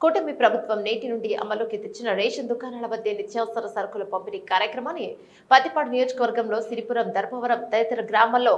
కూటమి ప్రభుత్వం నేటి నుండి అమలుకి తెచ్చిన రేషన్ దుకాణాల వద్ద నిత్యావసర సరుకుల పంపిణీ కార్యక్రమాన్ని పత్తిపాడు నియోజకవర్గంలో సిరిపురం ధర్మవరం తదితర గ్రామాల్లో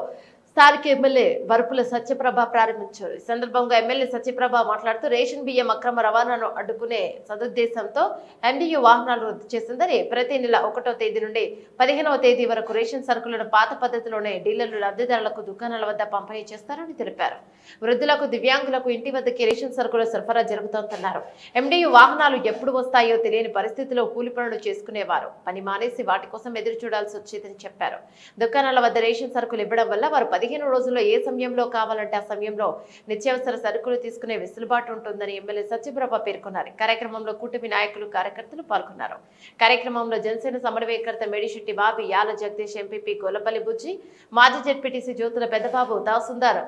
స్థానిక ఎమ్మెల్యే వరపుల సత్యప్రభ ప్రారంభించారు. ఈ సందర్భంగా ఎమ్మెల్యే సత్యప్రభ మాట్లాడుతూ రేషన్ బియ్యం అక్రమ రవాణాను అడ్డుకునే సదుద్దేశంతో ఎన్డీయూ వాహనాలు రద్దు చేసిందని ప్రతి నెల ఒకటో తేదీ నుండి పదిహేనవ తేదీ వరకు రేషన్ సరుకులను పాత పద్ధతిలోనే డీలర్లు లబ్ధిదారులకు దుకాణాల వద్ద పంపిణీ చేస్తారని తెలిపారు. వృద్ధులకు దివ్యాంగులకు ఇంటి వద్దకి రేషన్ సరుకుల సరఫరా జరుగుతోందన్నారు. ఎండియు వాహనాలు ఎప్పుడు వస్తాయో తెలియని పరిస్థితిలో కూలి పనులు చేసుకునేవారు. పని మానేసి వాటి కోసం ఎదురు చూడాల్సి వచ్చేదని చెప్పారు. దుకాణాల వద్ద రేషన్ సరుకులు ఇవ్వడం వల్ల వారు పదిహేను పదిహేను రోజుల్లో ఏ సమయంలో కావాలంటే ఆ సమయంలో నిత్యావసర సరుకులు తీసుకునే వెసులుబాటు ఉంటుందని ఎమ్మెల్యే సత్యప్రభ పేర్కొన్నారు. కార్యక్రమంలో కూటమి నాయకులు కార్యకర్తలు పాల్గొన్నారు. కార్యక్రమంలో జనసేన సమన్వయకర్త మేడిశెట్టి బాబి యాల జగదీష్ ఎంపీపీ గొల్లపల్లి బుజ్జి మాజీ జడ్పీటీసీ జ్యోతుల పెద్దబాబు దాసుందార్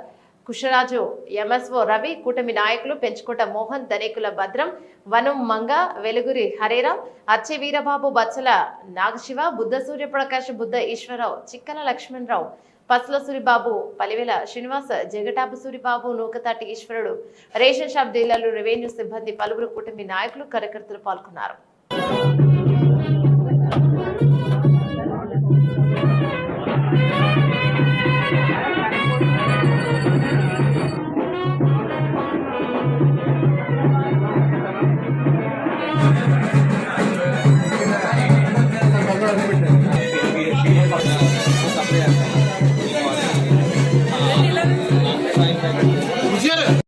కుషరాజు ఎంఎస్ఓ రవి కూటమి నాయకులు పెంచుకోట మోహన్ ధనికుల భద్రం వనం మంగ వెలుగురి హరేరాం అచ్చే వీరబాబు బచ్చల నాగశివ బుద్ధ సూర్యప్రకాష్ బుద్ధ ఈశ్వరరావు చిక్కన లక్ష్మణరావు పసల సూరిబాబు పలివెల శ్రీనివాస జగటాపు సూరిబాబు నూకతాటి ఈశ్వరుడు రేషన్ షాప్ డీలర్లు రెవెన్యూ సిబ్బంది పలువురు కూటమి నాయకులు కార్యకర్తలు పాల్గొన్నారు. Где?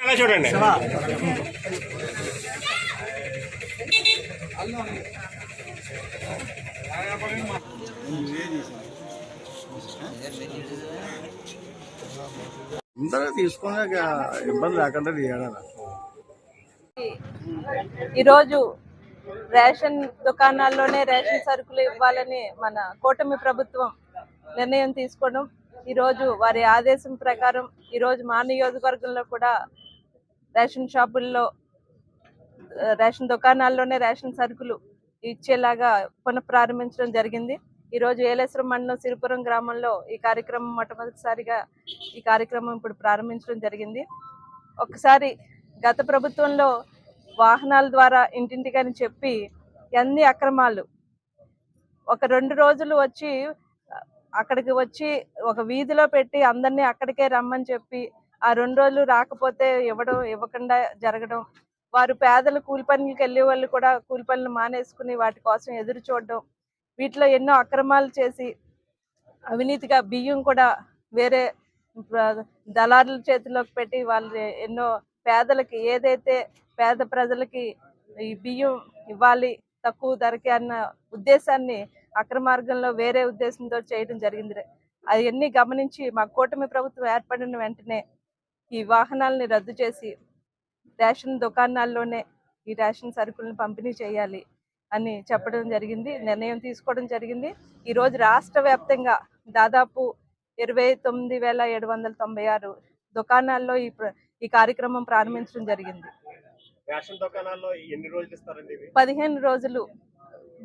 అలా చూడండి అందరూ తీసుకునే ఇబ్బంది లేకుండా తీయాలి ఈరోజు రేషన్ దుకాణాల్లోనే రేషన్ సరుకులు ఇవ్వాలని మన కూటమి ప్రభుత్వం నిర్ణయం తీసుకోవడం. ఈరోజు వారి ఆదేశం ప్రకారం ఈరోజు మా నియోజకవర్గంలో కూడా రేషన్ షాపుల్లో రేషన్ దుకాణాల్లోనే రేషన్ సరుకులు ఇచ్చేలాగా పునఃప్రారంభించడం జరిగింది. ఈరోజు ఏలేశ్వరం మండలం సిరిపురం గ్రామంలో ఈ కార్యక్రమం మొట్టమొదటిసారిగా ఈ కార్యక్రమం ఇప్పుడు ప్రారంభించడం జరిగింది. ఒకసారి గత ప్రభుత్వంలో వాహనాల ద్వారా ఇంటింటికని చెప్పి ఎన్ని అక్రమాలు. ఒక రెండు రోజులు వచ్చి అక్కడికి వచ్చి ఒక వీధిలో పెట్టి అందరినీ అక్కడికే రమ్మని చెప్పి ఆ రెండు రోజులు రాకపోతే ఇవ్వడం ఇవ్వకుండా జరగడం వారు పేదలు కూలి పనులకు వెళ్ళే వాళ్ళు కూడా కూలి పనులు మానేసుకుని వాటి కోసం ఎదురు చూడడం వీటిలో ఎన్నో అక్రమాలు చేసి అవినీతిగా బియ్యం కూడా వేరే దళారుల చేతిలోకి పెట్టి వాళ్ళు ఎన్నో పేదలకి ఏదైతే పేద ప్రజలకి ఈ బియ్యం ఇవ్వాలి తక్కువ ధరకి అన్న ఉద్దేశాన్ని అక్రమార్గంలో వేరే ఉద్దేశంతో చేయడం జరిగింది అవన్నీ గమనించి మా కూటమి ప్రభుత్వం ఏర్పడిన వెంటనే ఈ వాహనాలని రద్దు చేసి రేషన్ దుకాణాల్లోనే ఈ రేషన్ సరుకులను పంపిణీ చేయాలి అని చెప్పడం జరిగింది నిర్ణయం తీసుకోవడం జరిగింది. ఈరోజు రాష్ట్ర వ్యాప్తంగా దాదాపు ఇరవై తొమ్మిది వేల ఏడు వందల తొంభై ఆరు దుకాణాల్లో ఈ ఈ కార్యక్రమం ప్రారంభించడం జరిగింది. పదిహేను రోజులు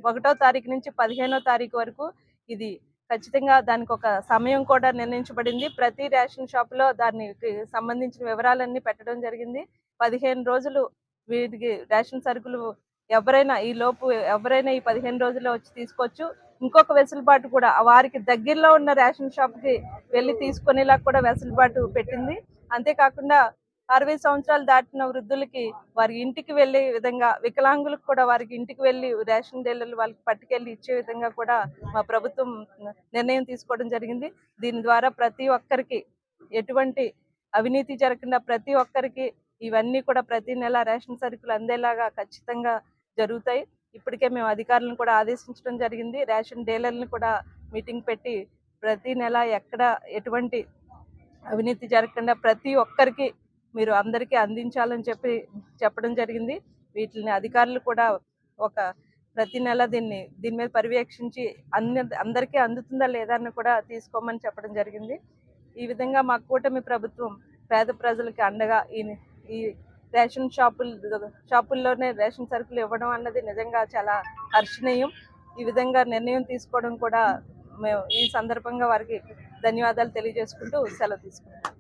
ఒకటో తారీఖు నుంచి పదిహేనో తారీఖు వరకు ఇది ఖచ్చితంగా దానికి ఒక సమయం కూడా నిర్ణయించబడింది. ప్రతి రేషన్ షాప్లో దానికి సంబంధించిన వివరాలన్నీ పెట్టడం జరిగింది. పదిహేను రోజులు వీటికి రేషన్ సరుకులు ఎవరైనా ఈ లోపు ఎవరైనా ఈ పదిహేను రోజుల్లో వచ్చి తీసుకోవచ్చు. ఇంకొక వెసులుబాటు కూడా వారికి దగ్గరలో ఉన్న రేషన్ షాప్కి వెళ్ళి తీసుకునేలా కూడా వెసులుబాటు పెట్టింది. అంతేకాకుండా అరవై సంవత్సరాలు దాటిన వృద్ధులకి వారి ఇంటికి వెళ్ళే విధంగా వికలాంగులకు కూడా వారికి ఇంటికి వెళ్ళి రేషన్ డీలర్లు వాళ్ళకి పట్టుకెళ్ళి ఇచ్చే విధంగా కూడా మా ప్రభుత్వం నిర్ణయం తీసుకోవడం జరిగింది. దీని ద్వారా ప్రతి ఒక్కరికి ఎటువంటి అవినీతి జరగకుండా ప్రతి ఒక్కరికి ఇవన్నీ కూడా ప్రతి నెల రేషన్ సరుకులు అందేలాగా ఖచ్చితంగా జరుగుతాయి. ఇప్పటికే మేము అధికారులను కూడా ఆదేశించడం జరిగింది. రేషన్ డీలర్లను కూడా మీటింగ్ పెట్టి ప్రతి నెల ఎక్కడ ఎటువంటి అవినీతి జరగకుండా ప్రతి ఒక్కరికి మీరు అందరికీ అందించాలని చెప్పి చెప్పడం జరిగింది. వీటిని అధికారులు కూడా ఒక ప్రతి నెల దీన్ని దీని మీద పర్యవేక్షించి అన్ని అందరికీ అందుతుందా లేదా అని కూడా తీసుకోమని చెప్పడం జరిగింది. ఈ విధంగా మా కూటమి ప్రభుత్వం పేద ప్రజలకి అండగా ఈ ఈ రేషన్ షాపులు షాపుల్లోనే రేషన్ సరుకులు ఇవ్వడం అన్నది నిజంగా చాలా హర్షణీయం. ఈ విధంగా నిర్ణయం తీసుకోవడం కూడా మేము ఈ సందర్భంగా వారికి ధన్యవాదాలు తెలియజేసుకుంటూ సెలవు తీసుకుంటాం